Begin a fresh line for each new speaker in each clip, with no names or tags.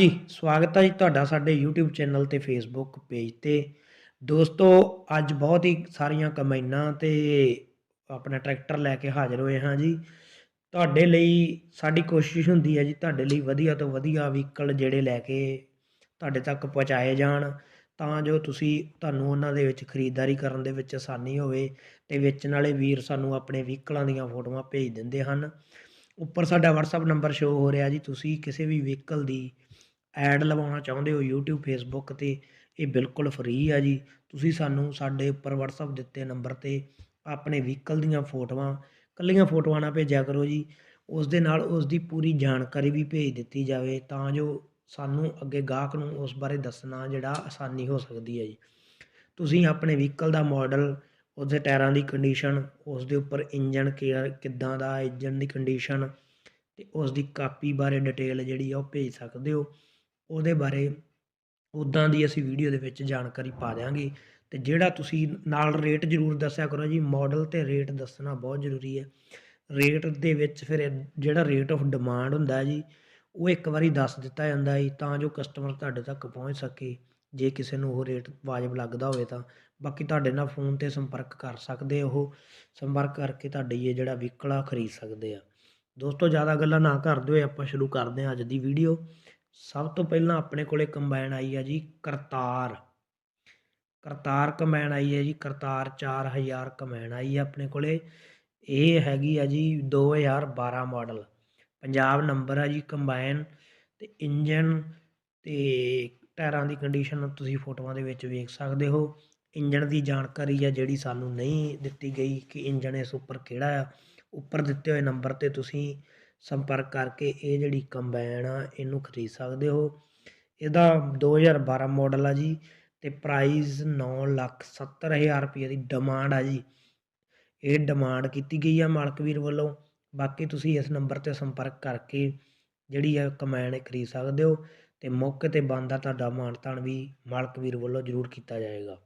ਹਾਂਜੀ, ਸਵਾਗਤ ਹੈ ਜੀ ਤੁਹਾਡਾ ਸਾਡੇ YouTube ਚੈਨਲ ਤੇ Facebook ਪੇਜ ਤੇ। ਦੋਸਤੋ, ਅੱਜ ਬਹੁਤ ਹੀ ਸਾਰੀਆਂ ਕਮੈਨਾਂ ਤੇ ਆਪਣਾ ਟਰੈਕਟਰ ਲੈ ਕੇ ਹਾਜ਼ਰ ਹੋਏ ਹਾਂ ਜੀ। ਤੁਹਾਡੇ ਲਈ ਸਾਡੀ ਕੋਸ਼ਿਸ਼ ਹੁੰਦੀ ਹੈ ਜੀ, ਤੁਹਾਡੇ ਲਈ ਵਧੀਆ ਤੋਂ ਵਧੀਆ ਵਹੀਕਲ ਜਿਹੜੇ ਲੈ ਕੇ ਤੁਹਾਡੇ ਤੱਕ ਪਹੁੰਚਾਏ ਜਾਣ। ਤਾਂ ਜੋ ਤੁਸੀਂ ਤੁਹਾਨੂੰ ਉਹਨਾਂ ਦੇ ਵਿੱਚ ਖਰੀਦਦਾਰੀ ਕਰਨ ਦੇ ਵਿੱਚ ਆਸਾਨੀ ਹੋਵੇ ਤੇ ਵੇਚਣ ਵਾਲੇ ਵੀਰ ਸਾਨੂੰ ਆਪਣੇ ਵਹੀਕਲਾਂ ਦੀਆਂ ਫੋਟੋਆਂ ਭੇਜ ਦਿੰਦੇ ਹਨ। ਉੱਪਰ ਸਾਡਾ WhatsApp ਨੰਬਰ ਸ਼ੋ ਹੋ ਰਿਹਾ ਜੀ, ਤੁਸੀਂ ਕਿਸੇ ਵੀ ਵਹੀਕਲ ਦੀ ਐਡ ਲਵਾਉਣਾ ਚਾਹੁੰਦੇ ਹੋ YouTube, Facebook ਤੇ, ਇਹ ਬਿਲਕੁਲ ਫ੍ਰੀ ਆ ਜੀ। ਤੁਸੀਂ ਸਾਨੂੰ ਸਾਡੇ ਉੱਪਰ WhatsApp ਦਿੱਤੇ ਨੰਬਰ ਤੇ ਆਪਣੇ ਵਹੀਕਲ ਦੀਆਂ ਫੋਟੋਆਂ, ਕੱਲੀਆਂ ਫੋਟੋਆਂ ਨਾ ਭੇਜਿਆ ਕਰੋ ਜੀ। ਉਸ ਦੇ ਨਾਲ ਉਸ ਦੀ ਪੂਰੀ ਜਾਣਕਾਰੀ ਵੀ ਭੇਜ ਦਿੱਤੀ ਜਾਵੇ, ਤਾਂ ਜੋ ਸਾਨੂੰ ਅੱਗੇ ਗਾਹਕ ਨੂੰ ਉਸ ਬਾਰੇ ਦੱਸਣਾ ਜਿਹੜਾ ਆਸਾਨੀ ਹੋ ਸਕਦੀ ਹੈ ਜੀ। ਤੁਸੀਂ ਆਪਣੇ ਵਹੀਕਲ ਦਾ ਮਾਡਲ ਉਸਦੇ ਟਾਇਰਾਂ ਦੀ ਕੰਡੀਸ਼ਨ ਉਸ ਦੇ ਉੱਪਰ ਇੰਜਨ ਕਿੱਦਾਂ ਦਾ ਇੰਜਨ ਦੀ ਕੰਡੀਸ਼ਨ ਤੇ ਉਸ ਦੀ ਕਾਪੀ ਬਾਰੇ ਡਿਟੇਲ ਜਿਹੜੀ ਆ ਉਹ ਭੇਜ ਸਕਦੇ ਹੋ। ਉਹਦੇ ਬਾਰੇ ਉੱਦਾਂ ਦੀ ਅਸੀਂ ਵੀਡੀਓ ਦੇ ਵਿੱਚ ਜਾਣਕਾਰੀ ਪਾ ਦਿਆਂਗੇ। ਅਤੇ ਜਿਹੜਾ ਤੁਸੀਂ ਨਾਲ ਰੇਟ ਜ਼ਰੂਰ ਦੱਸਿਆ ਕਰੋ ਜੀ ਮਾਡਲ ਤੇ ਰੇਟ ਦੱਸਣਾ ਬਹੁਤ ਜ਼ਰੂਰੀ ਹੈ। ਰੇਟ ਦੇ ਵਿੱਚ ਫਿਰ ਜਿਹੜਾ ਰੇਟ ਆਫ ਡਿਮਾਂਡ ਹੁੰਦਾ ਜੀ, ਉਹ ਇੱਕ ਵਾਰੀ ਦੱਸ ਦਿੱਤਾ ਜਾਂਦਾ ਹੈ ਤਾਂ ਜੋ ਕਸਟਮਰ ਤੁਹਾਡੇ ਤੱਕ ਪਹੁੰਚ ਸਕੇ। ਜੇ ਕਿਸੇ ਨੂੰ ਉਹ ਰੇਟ ਵਾਜਬ ਲੱਗਦਾ ਹੋਵੇ ਤਾਂ। ਬਾਕੀ ਤੁਹਾਡੇ ਨਾਲ ਫੋਨ ਤੇ ਸੰਪਰਕ ਕਰ ਸਕਦੇ ਉਹ। ਸੰਪਰਕ ਕਰਕੇ ਤੁਹਾਡੇ ਇਹ ਜਿਹੜਾ ਵਹੀਕਲ ਆ, ਖਰੀਦ ਸਕਦੇ ਆ। ਦੋਸਤੋ, ਜ਼ਿਆਦਾ ਗੱਲਾਂ ਨਾ ਕਰਦੇ ਹੋਏ ਆਪਾਂ ਸ਼ੁਰੂ ਕਰਦੇ ਹਾਂ ਅੱਜ ਦੀ ਵੀਡੀਓ ਸਭ ਤੋਂ ਪਹਿਲਾਂ ਆਪਣੇ ਕੋਲੇ ਕੰਬਾਈਨ ਆਈ ਹੈ ਜੀ ਕਰਤਾਰ। ਕਰਤਾਰ ਕੰਬਾਈਨ ਆਈ ਹੈ ਜੀ, ਕਰਤਾਰ 4000 ਕੰਬਾਈਨ ਆਈ ਹੈ ਆਪਣੇ ਕੋਲੇ। ਇਹ ਹੈਗੀ ਆ ਜੀ 2012 ਮਾਡਲ। ਪੰਜਾਬ ਨੰਬਰ ਆ ਜੀ ਕੰਬਾਈਨ ਤੇ ਇੰਜਨ ਤੇ ਟਾਇਰਾਂ ਦੀ ਕੰਡੀਸ਼ਨ ਤੁਸੀਂ ਫੋਟੋਆਂ ਦੇ ਵਿੱਚ ਵੇਖ ਸਕਦੇ ਹੋ। ਇੰਜਣ ਦੀ ਜਾਣਕਾਰੀ ਆ ਜਿਹੜੀ ਸਾਨੂੰ ਨਹੀਂ ਦਿੱਤੀ ਗਈ ਕਿ ਇੰਜਣ ਇਸ ਉੱਪਰ ਕਿਹੜਾ ਆ। ਉੱਪਰ ਦਿੱਤੇ ਹੋਏ ਨੰਬਰ ਤੇ ਤੁਸੀਂ ਸੰਪਰਕ ਕਰਕੇ ਇਹ ਜਿਹੜੀ ਕੰਬਾਈਨ ਆ, ਇਹਨੂੰ ਖਰੀਦ ਸਕਦੇ ਹੋ। ਇਹਦਾ 2012 ਮਾਡਲ ਆ ਜੀ ਤੇ ਪ੍ਰਾਈਸ 970000 ਰੁਪਏ ਦੀ ਡਿਮਾਂਡ ਆ ਜੀ। ਇਹ ਡਿਮਾਂਡ ਕੀਤੀ ਗਈ ਆ ਮਾਲਕ ਵੀਰ ਵੱਲੋਂ। ਬਾਕੀ ਤੁਸੀਂ ਇਸ ਨੰਬਰ ਤੇ ਸੰਪਰਕ ਕਰਕੇ ਜਿਹੜੀ ਆ ਕੰਬਾਈਨ ਖਰੀਦ ਸਕਦੇ ਹੋ ਤੇ ਮੌਕੇ ਤੇ ਬੰਦਾ ਤੁਹਾਡਾ ਮਾਨਤਾਨ ਵੀ ਮਾਲਕ ਵੀਰ ਵੱਲੋਂ ਜ਼ਰੂਰ ਕੀਤਾ ਜਾਏਗਾ।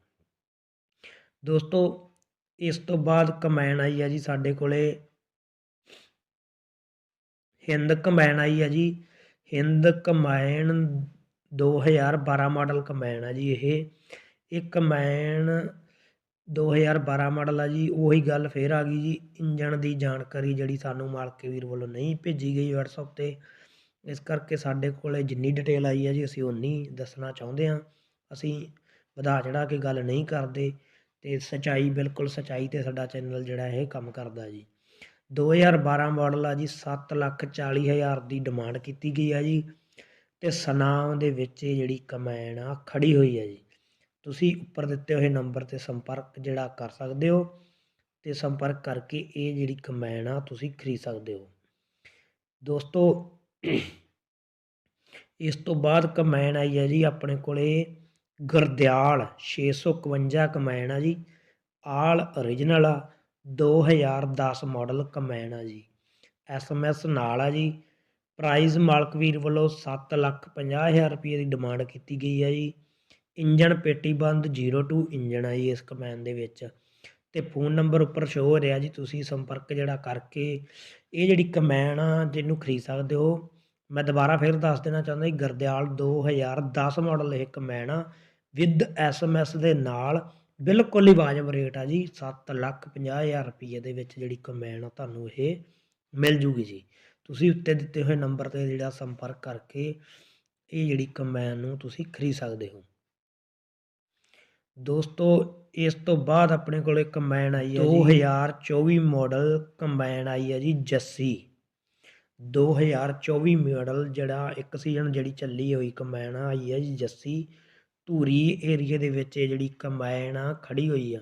ਦੋਸਤੋ, ਇਸ ਤੋਂ ਬਾਅਦ ਕੰਬਾਈਨ ਆਈ ਆ ਜੀ ਸਾਡੇ ਕੋਲੇ। ਹਿੰਦ ਕੰਬਾਈਨ ਆਈ ਆ ਜੀ। ਹਿੰਦ ਕੰਬਾਈਨ 2012 ਮਾਡਲ ਕੰਬਾਈਨ ਆ ਜੀ ਇਹ। ਇਹ ਕੰਬਾਈਨ 2012 ਮਾਡਲ ਆ ਜੀ। ਉਹੀ ਗੱਲ ਫੇਰ ਆ ਗਈ ਜੀ। ਇੰਜਣ ਦੀ ਜਾਣਕਾਰੀ ਜਿਹੜੀ ਸਾਨੂੰ ਮਾਲਕ ਵੀਰ ਵੱਲੋਂ ਨਹੀਂ ਭੇਜੀ ਗਈ WhatsApp ਤੇ। ਇਸ ਕਰਕੇ ਸਾਡੇ ਕੋਲੇ ਜਿੰਨੀ ਡਿਟੇਲ ਆਈ ਹੈ ਜੀ, ਅਸੀਂ ਉਨੀ ਦੱਸਣਾ ਚਾਹੁੰਦੇ ਹਾਂ। ਅਸੀਂ ਵਧਾ ਚੜਾ ਕੇ ਗੱਲ ਨਹੀਂ ਕਰਦੇ ਤੇ ਸਚਾਈ, ਬਿਲਕੁਲ ਸਚਾਈ ਤੇ ਸਾਡਾ ਚੈਨਲ ਜਿਹੜਾ ਇਹ ਕੰਮ ਕਰਦਾ ਜੀ। 2012 ਮਾਡਲ ਆ ਜੀ, ਸੱਤ ਲੱਖ 40 ਹਜ਼ਾਰ ਦੀ ਡਿਮਾਂਡ ਕੀਤੀ ਗਈ ਆ ਜੀ। ਤੇ ਸਨਾਮ ਦੇ ਵਿੱਚ ਇਹ ਜਿਹੜੀ ਕਮੈਨ ਆ ਖੜੀ ਹੋਈ ਹੈ ਜੀ। ਤੁਸੀਂ ਉੱਪਰ ਦਿੱਤੇ ਹੋਏ ਨੰਬਰ ਤੇ ਸੰਪਰਕ ਜਿਹੜਾ ਕਰ ਸਕਦੇ ਹੋ ਤੇ ਸੰਪਰਕ ਕਰਕੇ ਇਹ ਜਿਹੜੀ ਕਮੈਨ ਆ, ਤੁਸੀਂ ਖਰੀਦ ਸਕਦੇ ਹੋ। ਦੋਸਤੋ, ਇਸ ਤੋਂ ਬਾਅਦ ਕਮੈਨ ਆਈ ਹੈ ਜੀ ਆਪਣੇ ਕੋਲੇ ਗਰਦਿਆਲ 651 ਕਮੈਨ ਆ ਜੀ। ਆਲ origignal ਆ। ਦੋ ਹਜ਼ਾਰ 2010 ਮਾਡਲ ਕਮੈਨ ਆ ਜੀ। ਐਸਐਮਐਸ ਨਾਲ ਆ ਜੀ। ਪ੍ਰਾਈਜ਼ ਮਾਲਕ ਵੀਰ ਵੱਲੋਂ 7 ਲੱਖ 50 ਹਜ਼ਾਰ ਰੁਪਏ ਦੀ ਡਿਮਾਂਡ ਕੀਤੀ ਗਈ ਹੈ ਜੀ। ਇੰਜਨ ਪੇਟੀ ਬੰਦ 02 ਇੰਜਨ ਆ ਜੀ ਇਸ ਕਮੈਨ ਦੇ ਵਿੱਚ। ਤੇ ਫੋਨ ਨੰਬਰ ਉੱਪਰ ਸ਼ੋ ਹੋ ਰਿਹਾ ਜੀ, ਤੁਸੀਂ ਸੰਪਰਕ ਜਿਹੜਾ ਕਰਕੇ ਇਹ ਜਿਹੜੀ ਕਮੈਨ ਆ ਜਿਹਨੂੰ ਖਰੀਦ ਸਕਦੇ ਹੋ, ਮੈਂ ਦੁਬਾਰਾ ਫਿਰ ਦੱਸ ਦੇਣਾ ਚਾਹੁੰਦਾ ਜੀ, ਗਰਦਿਆਲ 2010 ਮਾਡਲ ਇਹ ਕਮੈਨ ਆ। ਵਿਦ ਐਸਐਮਐਸ ਦੇ ਨਾਲ ਬਿਲਕੁਲ ਹੀ ਵਾਜਬ ਰੇਟ ਆ ਜੀ 7 ਲੱਖ 50 ਹਜ਼ਾਰ ਰੁਪਏ ਦੇ ਵਿੱਚ ਜਿਹੜੀ ਕਮੈਨ ਆ ਤੁਹਾਨੂੰ ਇਹ ਮਿਲ ਜੂਗੀ ਜੀ। ਤੁਸੀਂ ਉੱਤੇ ਦਿੱਤੇ ਹੋਏ ਨੰਬਰ ਤੇ ਜਿਹੜਾ ਸੰਪਰਕ ਕਰਕੇ ਇਹ ਜਿਹੜੀ ਕੰਬਾਈਨ ਨੂੰ ਤੁਸੀਂ ਖਰੀਦ ਸਕਦੇ ਹੋ। ਦੋਸਤੋ ਇਸ ਤੋਂ ਬਾਅਦ ਆਪਣੇ ਕੋਲੇ ਕੰਬਾਈਨ ਆਈ ਹੈ ਜੀ। 2024 ਮਾਡਲ ਕੰਬਾਈਨ ਆਈ ਹੈ ਜੀ ਜੱਸੀ। 2024 ਮਾਡਲ ਜਿਹੜਾ ਇੱਕ ਸੀਜ਼ਨ ਜਿਹੜੀ ਚੱਲੀ ਹੋਈ ਕੰਬਾਈਨ ਆਈ ਹੈ ਜੀ ਜੱਸੀ। ਧੂਰੀ ਏਰੀਏ ਦੇ ਵਿੱਚ ਇਹ ਜਿਹੜੀ ਕੰਬਾਈਨ ਆ ਖੜੀ ਹੋਈ ਆ।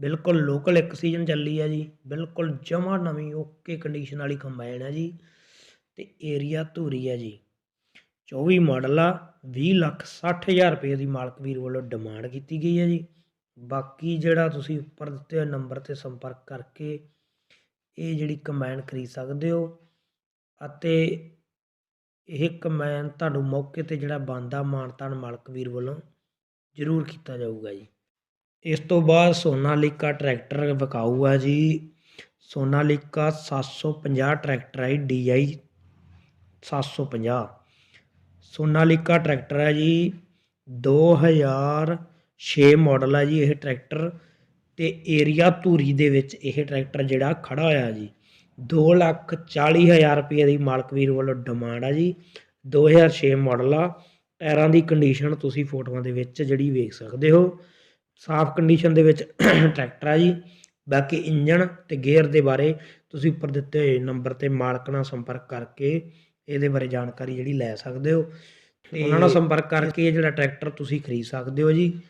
ਬਿਲਕੁਲ ਲੋਕਲ ਇੱਕ ਸੀਜ਼ਨ ਚੱਲੀ ਆ ਜੀ। ਬਿਲਕੁਲ ਜਮਾ ਨਵੀਂ ਓਕੇ ਕੰਡੀਸ਼ਨ ਵਾਲੀ ਕੰਬਾਈਨ ਆ ਜੀ। ਤੇ ਏਰੀਆ ਧੂਰੀ ਆ ਜੀ। 24 ਮਾਡਲ ਆ 20 ਲੱਖ 60 ਹਜ਼ਾਰ ਰੁਪਏ ਦੀ ਮਾਲਕ ਵੀਰ ਵੱਲੋਂ ਡਿਮਾਂਡ ਕੀਤੀ ਗਈ ਹੈ ਜੀ। ਬਾਕੀ ਜਿਹੜਾ ਤੁਸੀਂ ਉੱਪਰ ਦਿੱਤੇ ਹੋਏ ਨੰਬਰ ਤੇ ਸੰਪਰਕ ਕਰਕੇ ਇਹ ਜਿਹੜੀ ਕੰਬਾਈਨ ਖਰੀਦ ਸਕਦੇ ਹੋ ਅਤੇ ਇਹ ਕੰਬਾਈਨ ਤੁਹਾਨੂੰ ਮੌਕੇ ਤੇ ਜਿਹੜਾ ਬੰਦਾ ਮਾਨਤਾਨ ਮਾਲਕ ਵੀਰ ਵੱਲੋਂ ਜ਼ਰੂਰ ਕੀਤਾ ਜਾਊਗਾ ਜੀ। ਇਸ ਤੋਂ ਬਾਅਦ ਸੋਨਾਲੀਕਾ ਟਰੈਕਟਰ ਵਿਕਾਊ ਆ ਜੀ। ਸੋਨਾਲੀਕਾ 750 ਟਰੈਕਟਰ ਹੈ ਡੀਆਈ 750 ਸੋਨਾਲੀਕਾ ਟਰੈਕਟਰ ਹੈ ਜੀ 2006 ਮਾਡਲ ਹੈ ਜੀ ਇਹ ਟਰੈਕਟਰ ਤੇ ਏਰੀਆ ਧੂਰੀ ਦੇ ਵਿੱਚ ਇਹ ਟਰੈਕਟਰ ਜਿਹੜਾ ਖੜਾ ਹੋਇਆ ਜੀ। 2 ਲੱਖ 40 ਹਜ਼ਾਰ ਰੁਪਏ ਦੀ ਮਾਲਕ ਵੀਰ ਵੱਲੋਂ ਡਿਮਾਂਡ ਆ ਜੀ। 2006 ਮਾਡਲ ਆ। ਟਾਇਰਾਂ ਦੀ ਕੰਡੀਸ਼ਨ ਤੁਸੀਂ ਫੋਟੋਆਂ ਦੇ ਵਿੱਚ ਜਿਹੜੀ ਵੇਖ ਸਕਦੇ ਹੋ। ਸਾਫ਼ ਕੰਡੀਸ਼ਨ ਦੇ ਵਿੱਚ ਟਰੈਕਟਰ ਆ ਜੀ। ਬਾਕੀ ਇੰਜਣ ਤੇ ਗੇਅਰ ਦੇ ਬਾਰੇ ਤੁਸੀਂ ਉੱਪਰ ਦਿੱਤੇ ਹੋਏ ਨੰਬਰ ਤੇ ਮਾਲਕ ਨਾਲ ਸੰਪਰਕ ਕਰਕੇ ਇਹਦੇ ਬਾਰੇ ਜਾਣਕਾਰੀ ਜਿਹੜੀ ਲੈ ਸਕਦੇ ਹੋ। ਤੇ ਉਹਨਾਂ ਨਾਲ ਸੰਪਰਕ ਕਰਕੇ ਇਹ ਜਿਹੜਾ ਟਰੈਕਟਰ ਤੁਸੀਂ ਖਰੀਦ ਸਕਦੇ ਹੋ ਜੀ।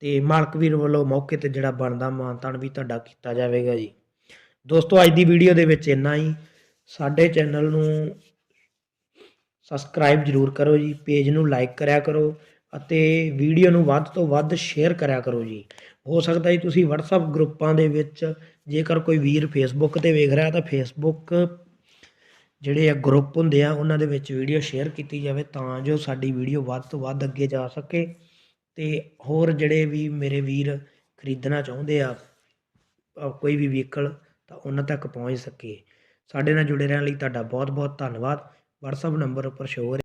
ਤੇ ਮਾਲਕ ਵੀਰ ਵੱਲੋਂ ਮੌਕੇ ਤੇ ਜਿਹੜਾ ਬਣਦਾ ਮਾਨਤਾਨ ਵੀ ਤੁਹਾਡਾ ਕੀਤਾ ਜਾਵੇਗਾ ਜੀ। ਦੋਸਤੋ, ਅੱਜ ਦੀ ਵੀਡੀਓ ਦੇ ਵਿੱਚ ਇੰਨਾ ਹੀ। ਸਾਡੇ ਚੈਨਲ ਨੂੰ ਸਬਸਕ੍ਰਾਈਬ ਜਰੂਰ ਕਰੋ ਜੀ ਪੇਜ ਨੂੰ ਲਾਈਕ ਕਰਿਆ ਕਰੋ ਅਤੇ ਵੀਡੀਓ ਨੂੰ ਵੱਧ ਤੋਂ ਵੱਧ ਸ਼ੇਅਰ ਕਰਿਆ ਕਰੋ ਜੀ। ਹੋ ਸਕਦਾ ਜੀ ਤੁਸੀਂ WhatsApp ਗਰੁੱਪਾਂ ਦੇ ਵਿੱਚ ਜੇਕਰ ਕੋਈ ਵੀਰ Facebook ਤੇ ਵੇਖ ਰਿਹਾ ਤਾਂ Facebook ਜਿਹੜੇ ਆ ਗਰੁੱਪ ਹੁੰਦੇ ਆ, ਉਹਨਾਂ ਦੇ ਵਿੱਚ ਵੀਡੀਓ ਸ਼ੇਅਰ ਕੀਤੀ ਜਾਵੇ ਤਾਂ ਜੋ ਸਾਡੀ ਵੀਡੀਓ ਵੱਧ ਤੋਂ ਵੱਧ ਅੱਗੇ ਜਾ ਸਕੇ ਤੇ ਹੋਰ ਜਿਹੜੇ ਵੀ ਮੇਰੇ ਵੀਰ ਖਰੀਦਣਾ ਚਾਹੁੰਦੇ ਆ ਕੋਈ ਵੀ ਵਹੀਕਲ ਤਾਂ ਉਹਨਾਂ ਤੱਕ ਪਹੁੰਚ ਸਕੀਏ ਸਾਡੇ ਨਾਲ ਜੁੜੇ ਰਹਿਣ ਲਈ ਤੁਹਾਡਾ ਬਹੁਤ ਬਹੁਤ ਧੰਨਵਾਦ। WhatsApp ਨੰਬਰ ਉੱਪਰ ਸ਼ੋਅ